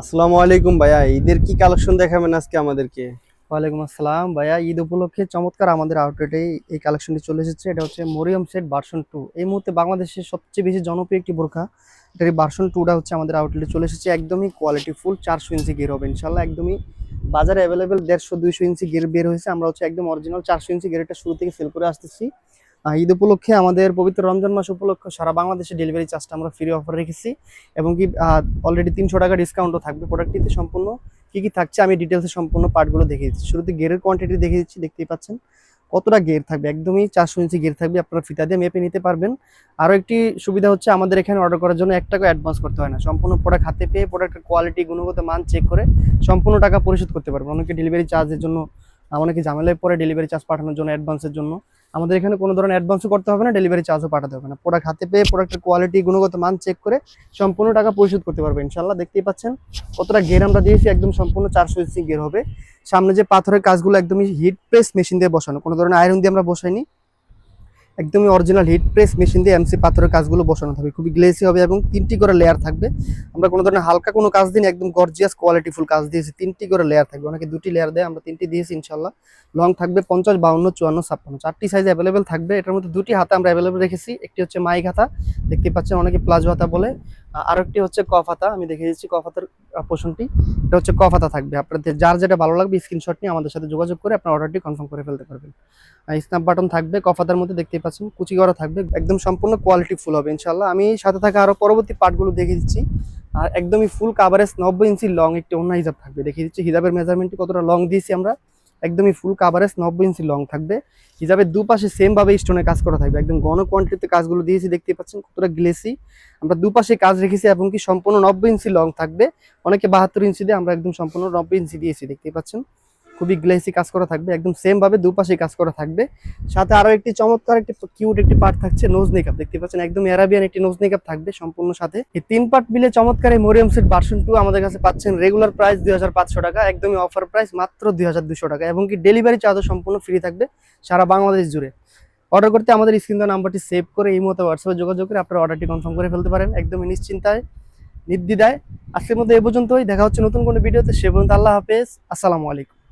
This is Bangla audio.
আসসালামু আলাইকুম ভাইয়া, ঈদের কি কালেকশন দেখাবেন আজকে আমাদেরকে? ওয়ালাইকুম আসসালাম। ভাইয়া, ঈদ উপলক্ষে চমৎকার আমাদের আউটলেটে এই কালেকশনটি চলে এসেছে। এটা হচ্ছে মরিয়ম সেট ভার্সন টু এই মুহূর্তে বাংলাদেশের সবচেয়ে বেশি জনপ্রিয় একটি বোরখা। এটার ভার্সন টুটা হচ্ছে আমাদের আউটলেটে চলে এসেছে। একদমই কোয়ালিটি ফুল চারশো ইঞ্চি গের হবে ইনশাল্লাহ একদমই বাজারে অ্যাভেলেবেল দেড়শো দুইশো ইঞ্চি গের বের হয়েছে। আমরা হচ্ছে একদম অরিজিনাল চারশো ইঞ্চি গেরটা শুরু থেকে সেল করে আসতেছি। ঈদ উপলক্ষে আমাদের পবিত্র রমজান মাস উপলক্ষে সারা বাংলাদেশে ডেলিভারি চার্জটা আমরা ফ্রি অফার রেখেছি এবং কি অলরেডি তিনশো টাকা ডিসকাউন্টও থাকবে প্রোডাক্টটিতে সম্পূর্ণ কি কি থাকছে আমি ডিটেলসে সম্পূর্ণ পার্টগুলো দেখিয়ে দিচ্ছি। শুরুতে গেরের কোয়ান্টিটি দেখিয়ে দিচ্ছি, দেখতেই পাচ্ছেন। কতটা গের থাকবে? একদমই চারশো ইঞ্চি গের থাকবে, আপনারা ফিতা দিয়ে মেপে নিতে পারবেন। আরও একটি সুবিধা হচ্ছে আমাদের এখানে অর্ডার করার জন্য এক টাকা অ্যাডভান্স করতে হয় না। সম্পূর্ণ প্রোডাক্ট হাতে পেয়ে প্রোডাক্টের কোয়ালিটি গুণগত মান চেক করে সম্পূর্ণ টাকা পরিশোধ করতে পারবেন। অনেকে ডেলিভারি চার্জের জন্য অনেকে ঝামেলায় পরে ডেলিভারি চার্জ পাঠানোর জন্য অ্যাডভান্সের জন্য। আমাদের এখানে কোনো ধরনের অ্যাডভান্সও করতে হবে না ডেলিভারি চার্জও পাঠাতে হবে না। প্রোডাক্ট হাতে পেয়ে প্রোডাক্টের কোয়ালিটি গুণগত মান চেক করে সম্পূর্ণ টাকা পরিশোধ করতে পারবেন ইনশাল্লাহ দেখতেই পাচ্ছেন, কতটা গের আমরা দিয়েছি, একদম সম্পূর্ণ চারশো ইঞ্চি গের হবে। সামনে যে পাথরের কাজগুলো একদমই হিট প্রেস মেশিন দিয়ে বসানো, কোনো ধরনের আয়রন দিয়ে আমরা বসাইনি। একদমই অরিজিনাল হিট প্রেস মেশিন দিয়ে এমসি পাথরের কাজগুলো বসানো থাকবে। খুবই গ্লেসি হবে এবং তিনটি করে লেয়ার থাকবে। আমরা কোনো ধরনের হালকা কোনো কাজ দিন একদম গর্জিয়াস কোয়ালিটিফুল কাজ দিয়েছি। তিনটি করে লেয়ার থাকবে। অনেকে দুটি লেয়ার দেয়, আমরা তিনটি দিয়েছি ইনশাল্লাহ লং থাকবে পঞ্চাশ, বাউন্ন, চুয়ান্ন, ছাপ্পান্ন। চারটি সাইজ অ্যাভেলেবেল থাকবে। এটার মধ্যে দুটি হাতা আমরা অ্যাভেলেবেল রেখেছি। একটি হচ্ছে মাইক হাতা দেখতে পাচ্ছেন অনেকে প্লাজো হাতা বলে। আর একটি হচ্ছে কফ হাতা আমি দেখে দিচ্ছি কফ হাতার পোষণটি। এটা হচ্ছে কফ হাতা থাকবে। আপনাদের যার যেটা ভালো লাগবে স্ক্রিনশট নিয়ে আমাদের সাথে যোগাযোগ করে আপনার অর্ডারটি কনফার্ম করে ফেলতে পারবেন। স্ন্যাপ বাটন থাকবে, কফাতার মধ্যে দেখতেই পাচ্ছেন, কুচি করা থাকবে, একদম সম্পূর্ণ কোয়ালিটি ফুল হবে ইনশাল্লাহ আমি সাথে থাকা আরও পরবর্তী পার্টগুলো দেখে দিচ্ছি। আর একদমই ফুল কাভারেজ নব্বই ইঞ্চি লং একটি অন্য হিজাব থাকবে। দেখিয়ে দিচ্ছি, হিজাবের মেজারমেন্টটি কতটা লং দিয়েছি আমরা। একদমই ফুল কাভারেজ নব্বই ইঞ্চি লং থাকবে। হিসাবে দুপাশে সেম ভাবে স্টোনের কাজ করা থাকবে। একদম গণ কোয়ান্টিটিতে কাজগুলো দিয়েছি, দেখতে পাচ্ছেন কতটা গ্লেসি আমরা দুপাশে কাজ রেখেছি এবং কি সম্পূর্ণ নব্বই ইঞ্চি লং থাকবে। অনেকে বাহাত্তর ইঞ্চি দিয়ে আমরা একদম সম্পূর্ণ নব্বই ইঞ্চি দিয়েছি, দেখতে পাচ্ছেন। খুবই গ্লেসি কাজ করা থাকবে, একদম সেম ভাবে দুপাশে কাজ করা থাকবে। সাথে আরও একটি চমৎকার, একটি কিউট একটি পার্ট থাকছে নোজ মেকআপ দেখতে পাচ্ছেন, একদম অ্যারাবিয়ান একটি নোজ মেকআপ থাকবে সম্পূর্ণ সাথে। এই তিন পার্ট মিলে চমৎকার এই মরিয়াম সেট ভার্সন টু আমাদের কাছে পাচ্ছেন রেগুলার প্রাইস দুই হাজার পাঁচশো টাকা, একদমই অফার প্রাইস মাত্র দুই হাজার দুইশো টাকা, এবং কি ডেলিভারি চার্জও সম্পূর্ণ ফ্রি থাকবে সারা বাংলাদেশ জুড়ে। অর্ডার করতে আমাদের স্ক্রিন নাম্বারটি সেভ করে এই মতো হোয়াটসঅ্যাপে যোগাযোগ করে আপনার অর্ডারটি কনফার্ম করে ফেলতে পারেন একদমই নিশ্চিন্তায়, নির্দ্বিধায়। আজকের মধ্যে এ পর্যন্তই, দেখা হচ্ছে নতুন কোনো ভিডিওতে সে পর্যন্ত আল্লাহ হাফেজ, আসসালামু আলাইকুম।